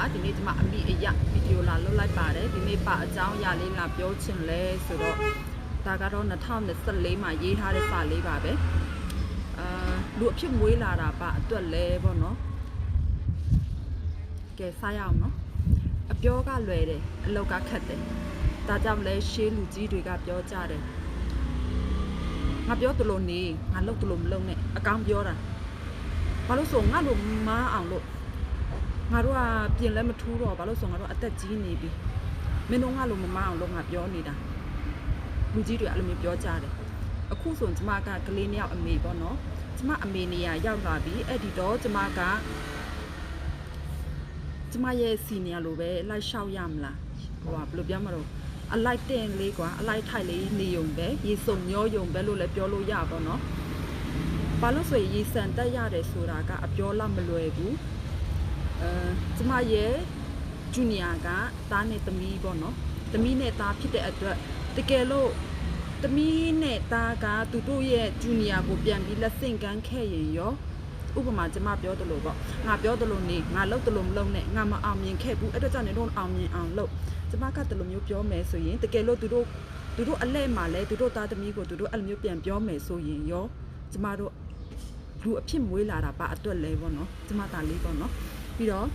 မှအမိအယဗီဒီယိုလာလွတ်လိုက်ပါတယ်ဒီနေ့ပါအကြောင်းအရာလေးလာပြောချင်လဲဆိုတော့ဒါကတော့2024မှာရေးထားတဲ့စာလေးပါပဲအာလူအဖြစ်မွေးလာတာပါအတွက်လဲပေါ့နော်ကဲစားရအောင်နော်အပြောကလွယ်တယ်အလောက်ကခက်တယ်ဒါကြောင့်လဲရှေးလူကြီးတွေကပြောကြတယ်ငါပြောသလိုနေငါလုပ်သလိုမလုပ်နဲ့အကောင်ပြောတာဘာလို့ဆိုငါလိုမားအောင်လို့ ငါတို့ကပြင်လဲမထူးတော့ဘာလို့ဆိုငါတို့အသက်ကြီးနေပြီမင်းတို့ငါလိုမမအောင်လို့ငါပြောနေတာလူကြီးတွေအဲ့လိုမျိုးပြောကြတယ်အခုဆိုရင်ကျမကကလေးနှစ်ယောက်အမေပေါ့နော်ကျမအမေနေရရောက်လာပြီအဲ့ဒီတော့ကျမကကျမရဲ့စီနီယာလိုပဲလိုက်လျှောက်ရမလားဟိုကဘယ်လိုပြောမလို့အလိုက်တင်လေးကွာအလိုက်ထိုက်လေးနေုံပဲရေစုံမျောယုံပဲလို့လည်းပြောလို့ရပါတော့နော်ဘာလို့ဆိုရင်ရေစံတက်ရတယ်ဆိုတာကအပြောလာမလွယ်ဘူး အဲကျမရဲ့ဂျူနီယာကသားနဲ့သမီးပေါ့နော်သမီးနဲ့သားဖြစ်တဲ့အတွက်တကယ်လို့သမီးနဲ့သားကသူတို့ရဲ့ဂျူနီယာကိုပြန်ပြီးလက်ဆင့်ကမ်းခဲ့ရင်ရောဥပမာကျမပြောသလိုပေါ့ငါပြောသလိုနေငါလုပ်သလိုမလုပ်နဲ့ငါမအောင်မြင်ခဲ့ဘူးအဲ့တော့ကြောင့်နေတော့အောင်မြင်အောင်လုပ်ကျမကတလိုမျိုးပြောမယ်ဆိုရင်တကယ်လို့သူတို့သူတို့အလဲမှာလဲသူတို့သားသမီးကိုသူတို့အဲ့လိုမျိုးပြန်ပြောမယ်ဆိုရင်ရောကျမတို့လူအဖြစ်မွေးလာတာပါအတွက်လဲပေါ့နော်ကျမသားလေးပေါ့နော် ပြီးတော့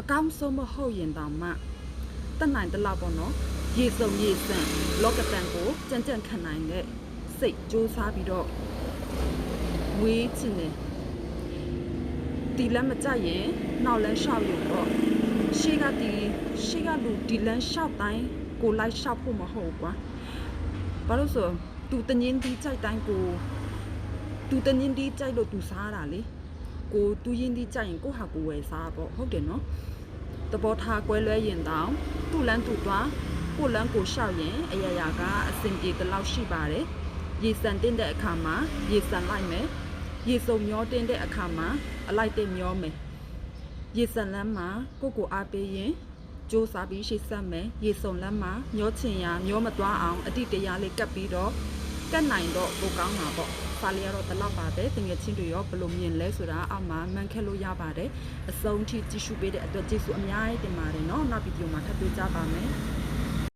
အကောင်းဆုံးမဟုတ်ရင်တောင်မှတက်နိုင်တလောက်ပေါ့နော်ရေစုံရေစံလောကတန်ကိုကြံ့ကြံ့ခံနိုင်တဲ့စိတ်စူးစမ်းပြီးတော့ဝေးချင်တယ်ဒီလမ်းမကြရင်နောက်လမ်းလျှောက်ရုံတော့ရှေ့ကဒီရှေ့ကလူဒီလမ်းလျှောက်တိုင်းကိုလိုက်လျှောက်ဖို့မဟုတ်ဘူးကွာဘာလို့ဆိုသူတငင်းဒီကြိုက်တိုင်းကိုသူတငင်းဒီကြိုက်လို့သူစားတာလေ ကိုတူးရင်ဒီကြိုက်ရင်ကိုဟာကိုဝယ်စားပေါ့ဟုတ်တယ်နော်တဘောထားကွဲလွဲရင်တောင်သူ့လန်းသူ့သွားကိုလန်းကိုရှောက်ရင်အရာရာကအစင်ပြေတလောက်ရှိပါတယ်ရေစံတင်းတဲ့အခါမှာရေစံလိုက်မယ်ရေစုံမျောတင်းတဲ့အခါမှာအလိုက်တဲ့မျောမယ်ရေစံလမ်းမှာကိုကိုအားပေးရင်စူးစားပြီးရှိစက်မယ်ရေစုံလမ်းမှာမျောချင်ရာမျောမသွားအောင်အတိတရားလေးကပ်ပြီးတော့ကတ်နိုင်တော့ကိုကောင်းတာပေါ့ ပါလီကတော့တလောက်ပါပဲတငယ်ချင်းတွေရောဘယ်လိုမြင်လဲဆိုတာအောက်မှာမှန်ခက်လို့ရပါတယ်အစုံထိကြည့်ရှုပေးတဲ့အတွက်ကျေးဇူးအများကြီးတင်ပါတယ်เนาะနောက်ဗီဒီယိုမှာထပ်တွေ့ကြပါမယ်